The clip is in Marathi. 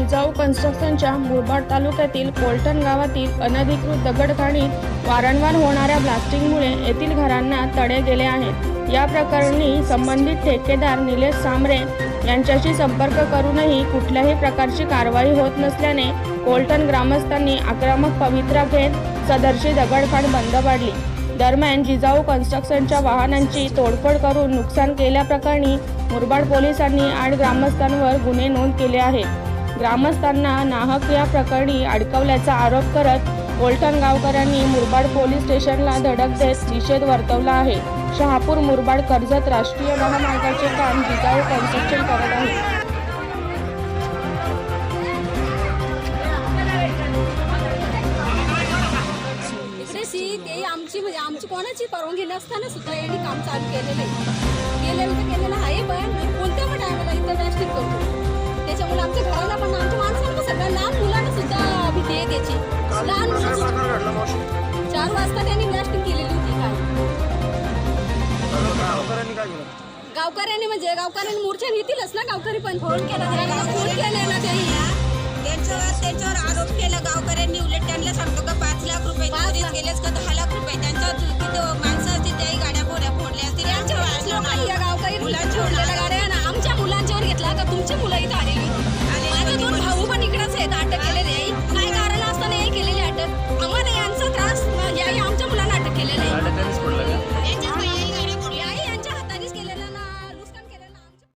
जिजाऊ कन्स्ट्रक्शनच्या मुरबाड तालुक्यातील कोलटण गावातील अनधिकृत दगडखाणीत वारंवार होणाऱ्या ब्लास्टिंगमुळे येथील घरांना तडे गेले आहेत. या प्रकरणी संबंधित ठेकेदार निलेश सांबरे यांच्याशी संपर्क करूनही कुठल्याही प्रकारची कारवाई होत नसल्याने कोलटण ग्रामस्थांनी आक्रमक पवित्रा घेत सदरची दगडखाण बंद पाडली. दरम्यान जिजाऊ कन्स्ट्रक्शनच्या वाहनांची तोडफोड करून नुकसान केल्याप्रकरणी मुरबाड पोलिसांनी आठ ग्रामस्थांवर गुन्हे नोंद केले आहेत. ग्रामस्थांना नाहक या प्रकरणी अडकवल्याचा आरोप करत कोलटण गावकऱ्यांनी मुरबाड पोलीस स्टेशनला धडक देत निषेध वर्तवला आहे. शहापूर मुरबाड कर्जत राष्ट्रीय महामार्गाचे काम जिजाऊ कन्स्ट्रक्शन करत आहे. ते आमची म्हणजे आमची कोणाची परवानगी नसताना सुद्धा यांनी काम चालू केलेलं आहे. केलेलं तर केलेलं आहे पण कोणत्या पण टायमाला इथं प्लॅस्टिक करतो त्याच्यामुळे आमच्या घराला लहान मुलांना सुद्धा भीती आहे त्याची लहान मुलं चार वाजता त्यांनी प्लॅस्टिक केलेली होती काय? गावकऱ्यांनी म्हणजे गावकऱ्यांनी मोर्चा घेतीलच ना गावकरी पण? फोन केला फोन केलेला त्यांनी. त्यांच्यावर त्यांच्यावर आरोप केला गावकऱ्यांनी. उलट त्यांना सांगतो का पाच लाख रुपये लाख. गेलेच का दहा लाख रुपये? त्यांच्यावर तिथं माणसं असतील त्याही गाड्या फोड्या फोडल्या असतील. यांच्यावर असलं लोकांनी या ना. गावकरी. मुलांची फोडलेल्या गाड्या ना आमच्या मुलांच्यावर घेतला का तुमची मुलं